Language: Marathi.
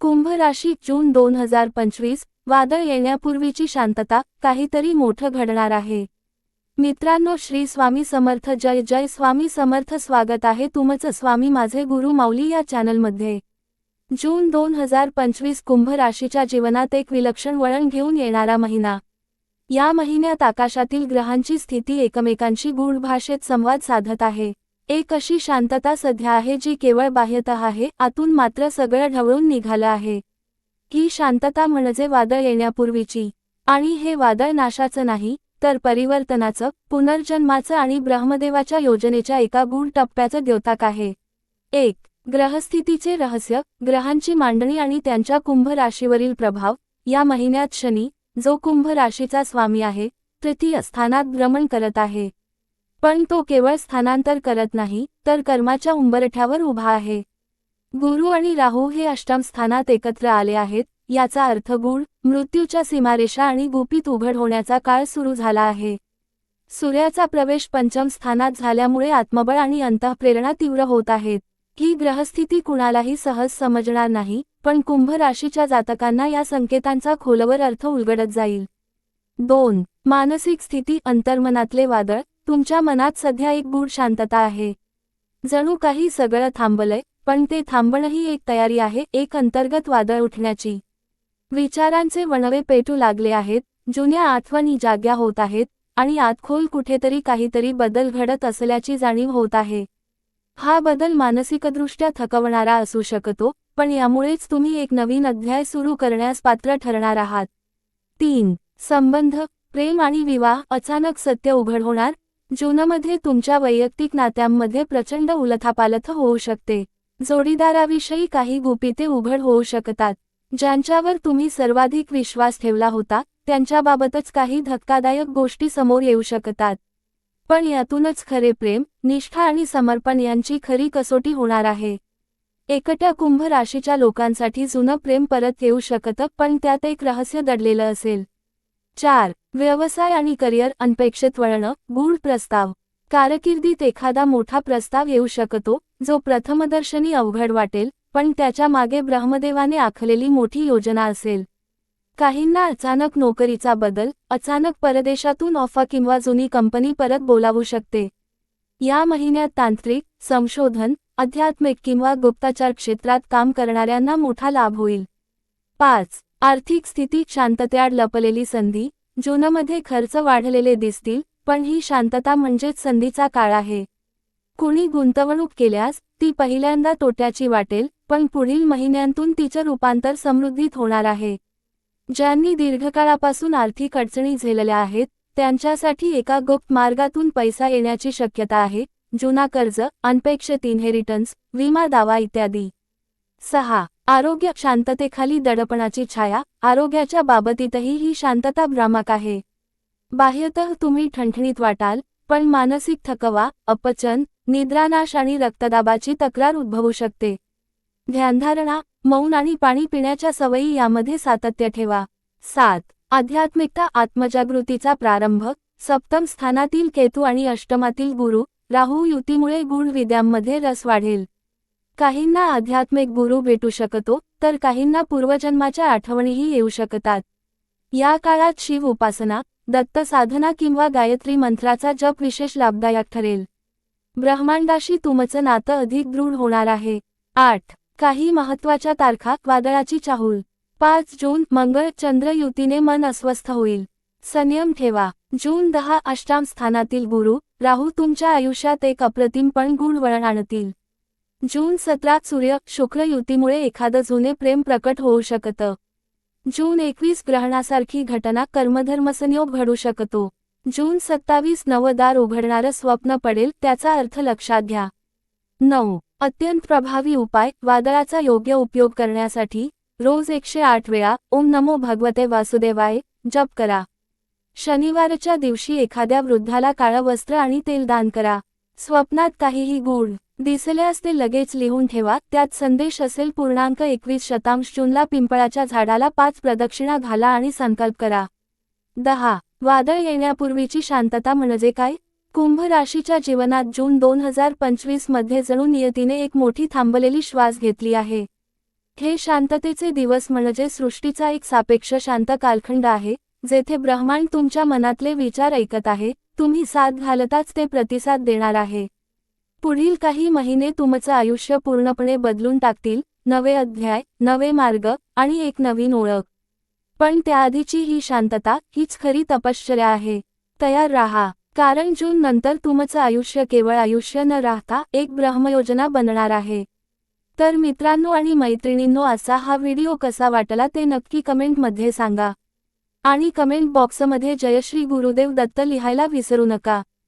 कुंभ राशी जून दोन हजार पंचवीस वादळ येण्यापूर्वीची शांतता काहीतरी मोठं घडणार आहे. मित्रांनो श्री स्वामी समर्थ जय जय स्वामी समर्थ स्वागत आहे तुमचं स्वामी माझे गुरु माऊली या चॅनलमध्ये. जून दोन हजार पंचवीस कुंभ राशीच्या जीवनात एक विलक्षण वळण घेऊन येणारा महिना. या महिन्यात आकाशातील ग्रहांची स्थिती एकमेकांशी गूढ भाषेत संवाद साधत आहे. एक अशी शांतता सध्या आहे जी केवळ बाह्यत आहे आतून मात्र सगळं ढवळून निघालं आहे. ही शांतता म्हणजे वादळ येण्यापूर्वीची. आणि हे वादळ नाशाचं नाही तर परिवर्तनाचं पुनर्जन्माचं आणि ब्रह्मदेवाच्या योजनेच्या एका गूढ टप्प्याचं द्योतक आहे. एक ग्रहस्थितीचे रहस्य ग्रहांची मांडणी आणि त्यांच्या कुंभ राशीवरील प्रभाव. या महिन्यात शनी जो कुंभ राशीचा स्वामी आहे तृतीय स्थानात भ्रमण करत आहे. पण तो केवळ स्थानांतर करत नाही तर कर्माच्या उंबरठ्यावर उभा आहे. गुरु आणि राहू हे अष्टम स्थानात एकत्र आले आहेत याचा अर्थ गुण मृत्यूच्या सीमारेषा आणि गुपित उघड होण्याचा काळ सुरू झाला आहे. सूर्याचा प्रवेश पंचम स्थानात झाल्यामुळे आत्मबळ आणि अंतःप्रेरणा तीव्र होत आहेत. ही ग्रहस्थिती कुणालाही सहज समजणार नाही पण कुंभ राशीच्या जातकांना या संकेतांचा खोलवर अर्थ उलगडत जाईल. दोन मानसिक स्थिती अंतर्मनातले वादळ तुमच्या मनात सध्या एक गूढ शांतता आहे. जणू काही सगळं थांबलंय पण ते थांबणंही एक तयारी आहे एक अंतर्गत वादळ उठण्याची. विचारांचे वणवे पेटू लागले आहेत जुन्या आठवणी जाग्या होत आहेत आणि आतखोल कुठेतरी काहीतरी बदल घडत असल्याची जाणीव होत आहे. हा बदल मानसिकदृष्ट्या थकवणारा असू शकतो पण यामुळेच तुम्ही एक नवीन अध्याय सुरू करण्यास पात्र ठरणार आहात. तीन. संबंध प्रेम आणि विवाह अचानक सत्य उघड होणार जूनमध्ये तुमच्या वैयक्तिक नात्यांमध्ये प्रचंड उलथापालथ होऊ शकते. जोडीदाराविषयी काही गुपिते उघड होऊ शकतात. ज्यांच्यावर तुम्ही सर्वाधिक विश्वास ठेवला होता त्यांच्याबाबतच काही धक्कादायक गोष्टी समोर येऊ शकतात. पण यातूनच खरे प्रेम निष्ठा आणि समर्पण यांची खरी कसोटी होणार आहे. एकट्या कुंभ राशीच्या लोकांसाठी जुनं प्रेम परत येऊ शकतं पण त्यात एक रहस्य दडलेलं असेल. चार व्यवसाय आणि करिअर अनपेक्षित वळणं गूढ प्रस्ताव. कारकिर्दीत एखादा मोठा प्रस्ताव येऊ शकतो जो प्रथमदर्शनी अवघड वाटेल पण त्याच्यामागे ब्रह्मदेवाने आखलेली मोठी योजना असेल. काहींना अचानक नोकरीचा बदल अचानक परदेशातून ऑफा किंवा जुनी कंपनी परत बोलावू शकते. या महिन्यात तांत्रिक संशोधन आध्यात्मिक किंवा गुप्ताचार क्षेत्रात काम करणाऱ्यांना मोठा लाभ होईल. पाच आर्थिक स्थिती शांततेआड लपलेली संधी जूनमध्ये खर्च वाढलेले दिसतील पण ही शांतता म्हणजेच संधीचा काळ आहे. कुणी गुंतवणूक केल्यास ती पहिल्यांदा तोट्याची वाटेल पण पुढील महिन्यांतून तिचं रूपांतर समृद्धीत होणार आहे. ज्यांनी दीर्घकाळापासून आर्थिक अडचणी झेलल्या आहेत त्यांच्यासाठी एका गुप्त मार्गातून पैसा येण्याची शक्यता आहे जुना कर्ज अनपेक्षित इनहेरिटन्स विमा दावा इत्यादी. सहा आरोग्य शांततेखाली दडपणाची छाया आरोग्याच्या बाबतीतही ही शांतता भ्रामक आहे. बाह्यतः तुम्ही ठणठणीत वाटाल पण मानसिक थकवा अपचन निद्रानाश आणि रक्तदाबाची तक्रार उद्भवू शकते. ध्यानधारणा मौन आणि पाणी पिण्याच्या सवयी यामध्ये सातत्य ठेवा. सात. आध्यात्मिकता आत्मजागृतीचा प्रारंभ. सप्तम स्थानातील केतू आणि अष्टमातील गुरु राहू युतीमुळे गुढ विद्यांमध्ये रस वाढेल. काहींना आध्यात्मिक गुरु भेटू शकतो तर काहींना पूर्वजन्माच्या आठवणीही येऊ शकतात. या काळात शिव उपासना दत्त साधना किंवा गायत्री मंत्राचा जप विशेष लाभदायक ठरेल. ब्रह्मांडाशी तुमचं नातं अधिक दृढ होणार आहे. आठ. काही महत्त्वाच्या तारखा वादळाची चाहूल. पाच जून मंगळ चंद्र युतीने मन अस्वस्थ होईल. संयम ठेवा. जून दहा अष्टाम स्थानातील गुरु राहू तुमच्या आयुष्यात एक अप्रतिम पण गुण वळण आणतील. जून सतरात सूर्य शुक्र युतीमुळे एखादं जुने प्रेम प्रकट होऊ शकतं. जून एकवीस ग्रहणासारखी घटना कर्मधर्मसंयोग घडू शकतो. जून सत्तावीस नवदार उघडणारं स्वप्न पडेल त्याचा अर्थ लक्षात घ्या. नऊ. अत्यंत प्रभावी उपाय वादळाचा योग्य उपयोग करण्यासाठी रोज एकशे आठ वेळा ओम नमो भगवते वासुदेवाय जप करा. शनिवारच्या दिवशी एखाद्या वृद्धाला काळं वस्त्र आणि तेल दान करा. स्वप्नात काहीही गूढ दिसल्यास ते लगेच लिहून ठेवा. त्यात संदेश असेल पूर्णांक एकवीस शतांश जूनला पिंपळाच्या झाडाला पाच प्रदक्षिणा घाला आणि संकल्प करा. दहा. वादळ येण्यापूर्वीची शांतता म्हणजे काय? कुंभ राशीच्या जीवनात जून दोन हजार पंचवीसमध्ये जणू नियतीने एक मोठी थांबलेली श्वास घेतली आहे. हे शांततेचे दिवस म्हणजे सृष्टीचा एक सापेक्ष शांत कालखंड आहे जेथे ब्रह्मांड तुमच्या मनातले विचार ऐकत आहे तुम्ही साथ घालताच ते प्रतिसाद देणार आहे. पुढील काही महिने तुमचं आयुष्य पूर्णपणे बदलून टाकतील नवे अध्याय नवे मार्ग आणि एक नवीन ओळख. पण त्याआधीची ही शांतता हीच खरी तपश्चर्या आहे. तयार राहा. कारण जून नंतर तुमचं आयुष्य केवळ आयुष्य न राहता एक ब्रह्मयोजना बनणार आहे. तर मित्रांनो आणि मैत्रिणींनो असा हा व्हिडिओ कसा वाटला ते नक्की कमेंटमध्ये सांगा. आणि कमेंट बॉक्समध्ये जयश्री गुरुदेव दत्त लिहायला विसरू नका.